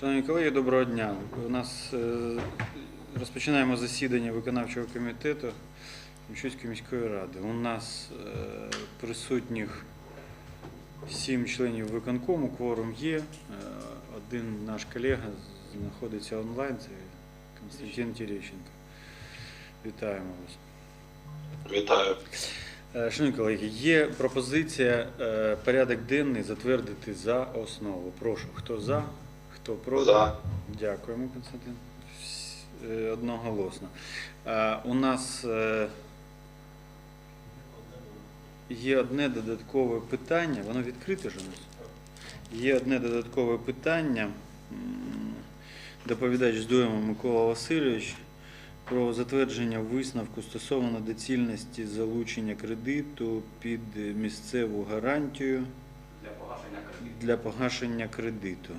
Шановні колеги, доброго дня. У нас е, розпочинаємо засідання виконавчого комітету Міщуцької міської ради. У нас е, присутніх сім членів виконкому, кворум є. Е, Один наш колега знаходиться онлайн, це Константин Терещенко. Вітаємо вас. Вітаю. Шановні колеги, є пропозиція порядок денний затвердити за основу. Прошу, хто за, хто проти. За. Дякуємо, Константин. Е, Одноголосно. Е, У нас е, є одне додаткове питання, воно відкрите ж у нас. Є одне додаткове питання. Доповідач Здоєма Микола Васильович про затвердження висновку стосовно доцільності залучення кредиту під місцеву гарантію для погашення кредиту. для погашення кредиту.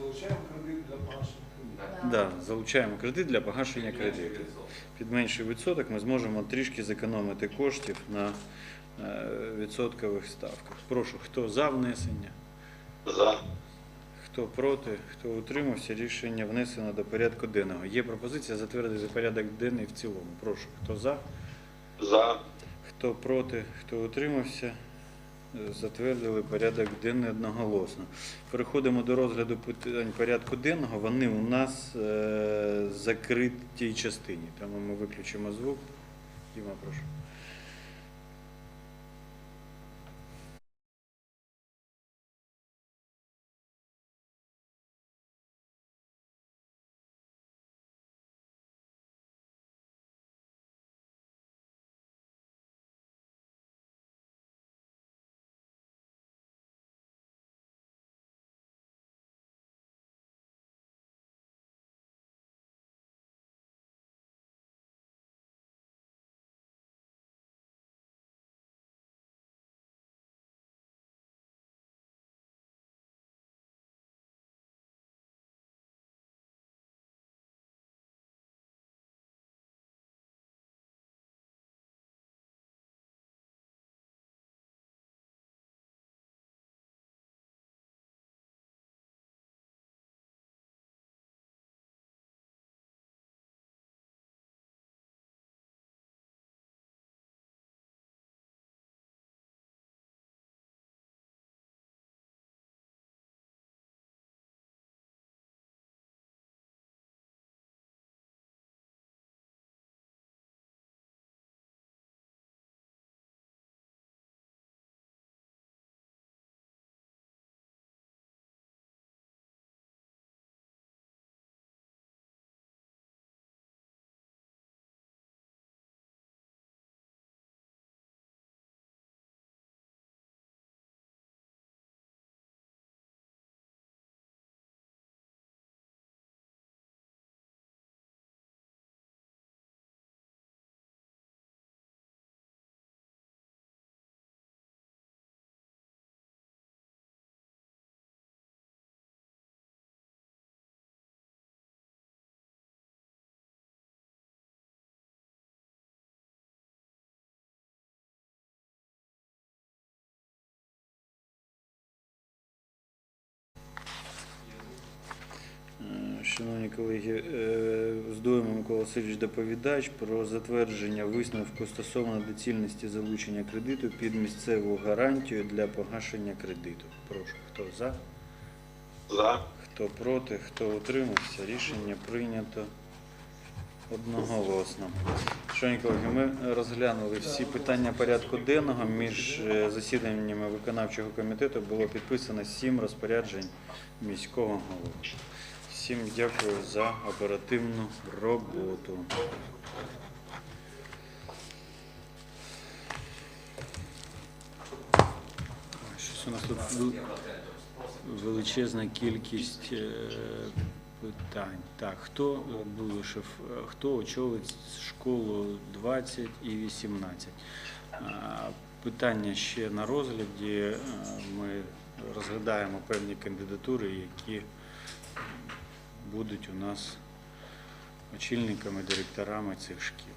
Залучаємо кредит для погашення кредиту. Да, залучаємо кредит для погашення кредиту. Під менший відсоток ми зможемо трішки зекономити коштів на е, відсоткових ставках. Прошу, хто за внесення, За. хто проти, хто утримався, рішення внесено до порядку денного. Є пропозиція затвердити порядок денний в цілому. Прошу, хто за, За. хто проти, хто утримався. Е, Затвердили порядок денний одноголосно. Переходимо до розгляду питань порядку денного. Вони у нас закриті закритій частині, тому ми виключимо звук. Діма, прошу. Шановні колеги, е, Микола Васильович доповідач про затвердження висновку стосовно доцільності залучення кредиту під місцеву гарантію для погашення кредиту. Прошу, хто за, За. хто проти, хто утримався. Рішення прийнято одноголосно. Шановні колеги, ми розглянули всі питання порядку денного. Між е, засіданнями виконавчого комітету було підписано сім розпоряджень міського голови. Всім дякую за оперативну роботу. Щось у нас тут величезна кількість е, питань. Так, хто е, Булишев, е, хто очолить школу 20 і 18? Питання ще на розгляді. Е, Ми розглядаємо певні кандидатури, які будуть у нас очільниками, директорами цих шкіл.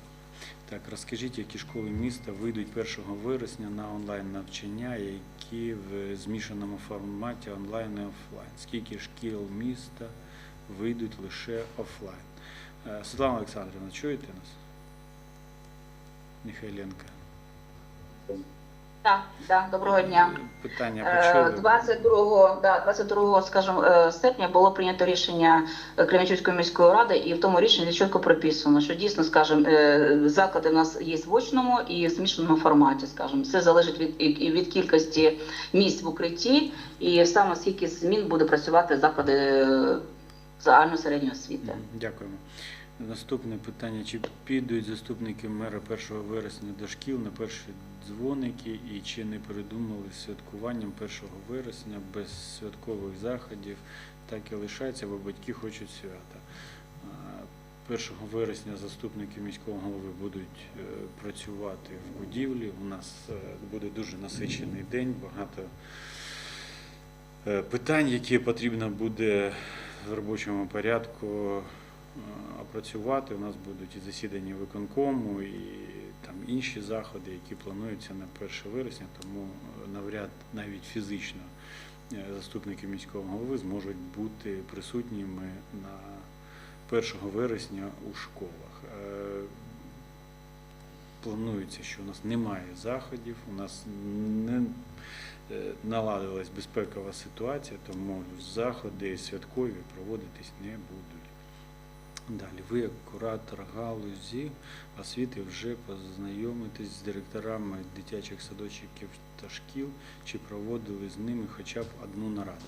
Так, розкажіть, які школи міста вийдуть 1 вересня на онлайн навчання, які в змішаному форматі онлайн і офлайн. Скільки шкіл міста вийдуть лише офлайн? Е, Світлана Олександрівна, чуєте нас? Михайленка. Так, да, доброго дня. Питання Е, почули? 22, да, 22 скажімо, е, серпня було прийнято рішення Кременчуцької міської ради, і в тому рішенні чітко прописано, що дійсно, скажімо, е, заклади в нас є в очному і в змішаному форматі, скажімо. Все залежить від, від кількості місць в укритті і саме скільки змін буде працювати заклади загальної середньої освіти. Дякуємо. Наступне питання. Чи підуть заступники мера 1 вересня до шкіл на перші дзвоники і чи не передумали святкуванням 1 вересня без святкових заходів, так і лишається, бо батьки хочуть свята. 1 вересня заступники міського голови будуть е, працювати в будівлі. У нас е, буде дуже насичений день, багато е, питань, які потрібно буде в робочому порядку опрацювати. У нас будуть і засідання виконкому, і там інші заходи, які плануються на 1 вересня, тому е, навряд навіть фізично е, заступники міського голови зможуть бути присутніми на 1 вересня у школах. Е, Планується, що у нас немає заходів, у нас не е, наладилась безпекова ситуація, тому заходи святкові проводитись не будуть. Далі, ви, як куратор галузі освіти, вже познайомитесь з директорами дитячих садочків та шкіл, чи проводили з ними хоча б одну нараду.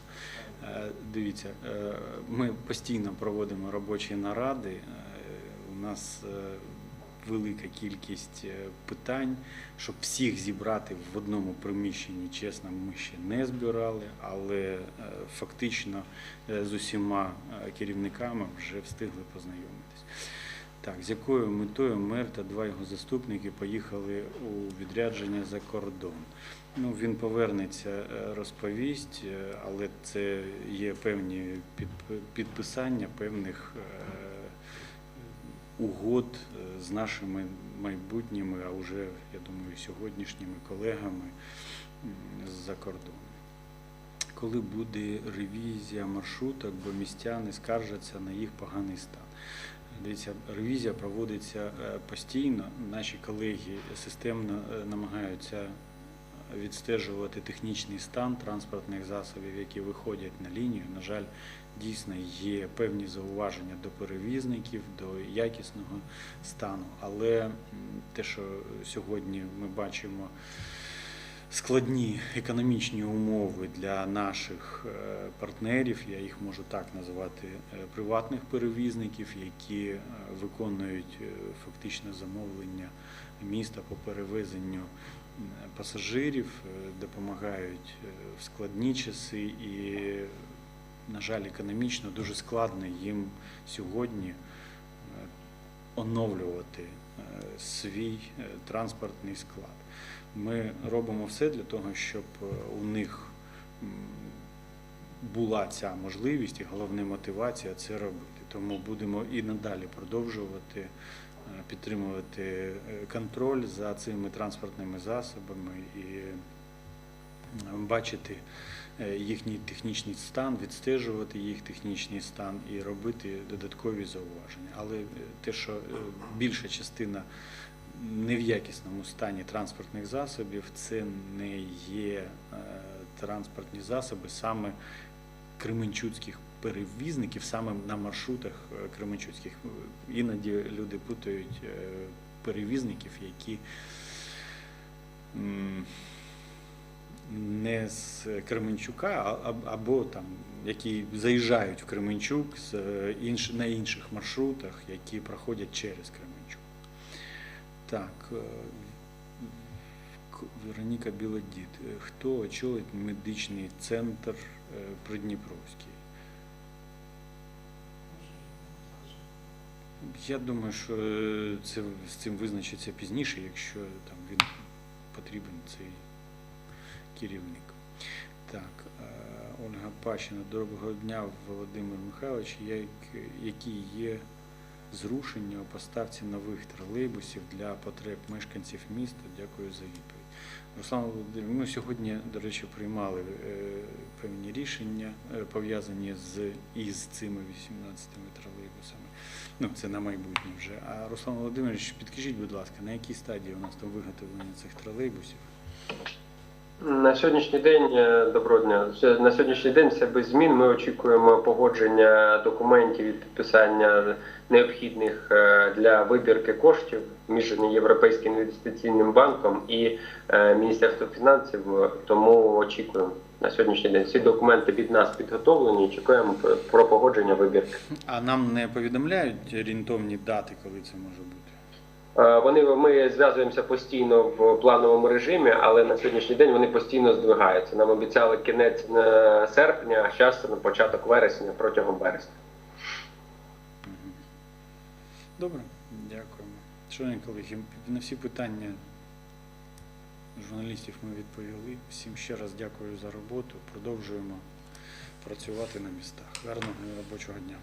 Е, Дивіться, е, ми постійно проводимо робочі наради. Е, У нас велика кількість е, питань, щоб всіх зібрати в одному приміщенні, чесно, ми ще не збирали, але е, фактично е, з усіма керівниками вже встигли познайомитись. Так, з якою метою мер та два його заступники поїхали у відрядження за кордон? Ну, він повернеться, розповість, але це є певні підписання певних угод е, з нашими майбутніми, а вже, я думаю, сьогоднішніми колегами з-за кордону. Коли буде ревізія маршруток, бо містяни скаржаться на їх поганий стан. Дивіться, ревізія проводиться е, постійно. Наші колеги системно е, намагаються відстежувати технічний стан транспортних засобів, які виходять на лінію. На жаль, дійсно є певні зауваження до перевізників, до якісного стану. Але те, що сьогодні ми бачимо складні економічні умови для наших е, партнерів, я їх можу так називати, е, приватних перевізників, які е, виконують е, фактично замовлення міста по перевезенню пасажирів, допомагають в складні часи. І, на жаль, економічно дуже складно їм сьогодні оновлювати свій е, транспортний склад. Ми робимо все для того, щоб е, у них була ця можливість і головна мотивація це робити. Тому будемо і надалі продовжувати е, підтримувати контроль за цими транспортними засобами і бачити е, їхній технічний стан, відстежувати їх технічний стан і робити додаткові зауваження. Але е, те, що е, більша частина не в якісному стані транспортних засобів, це не є транспортні засоби саме кременчуцьких перевізників, саме на маршрутах кременчуцьких. Іноді люди путають перевізників, які не з Кременчука, або там, які заїжджають в Кременчук з е, інш, на інших маршрутах, які проходять через Кременчук. Так, е, Вероніка Білодід. Е, Хто очолить медичний центр Придніпровський? Я думаю, що це з цим визначиться пізніше, якщо там він потрібен цей керівник. Так, е, Ольга Пащина, доброго дня, Володимир Михайлович. Як, які є зрушення у поставці нових тролейбусів для потреб мешканців міста. Дякую за відповідь. Руслан Володимирович, ми сьогодні, до речі, приймали е, певні рішення е, пов'язані з із цими 18 тролейбусами. Ну, це на майбутнє вже. А Руслан Володимирович, підкажіть, будь ласка, на якій стадії у нас там виготовлення цих тролейбусів? На сьогоднішній день е, доброго дня. На сьогоднішній день все без змін. Ми очікуємо погодження документів і підписання необхідних е, для вибірки коштів між Європейським інвестиційним банком і е, Міністерством фінансів. Тому очікуємо на сьогоднішній день. Всі документи від нас підготовлені. і Чекаємо про погодження вибірки. А нам не повідомляють орієнтовні дати, коли це може бути? Е, Вони ми зв'язуємося постійно в плановому режимі, але на сьогоднішній день вони постійно здвигаються. Нам обіцяли кінець е, серпня, а зараз на початок вересня протягом вересня. Добре, дякуємо. Шановні колеги, на всі питання журналістів ми відповіли. Всім ще раз дякую за роботу. Продовжуємо працювати на містах. Гарного робочого дня.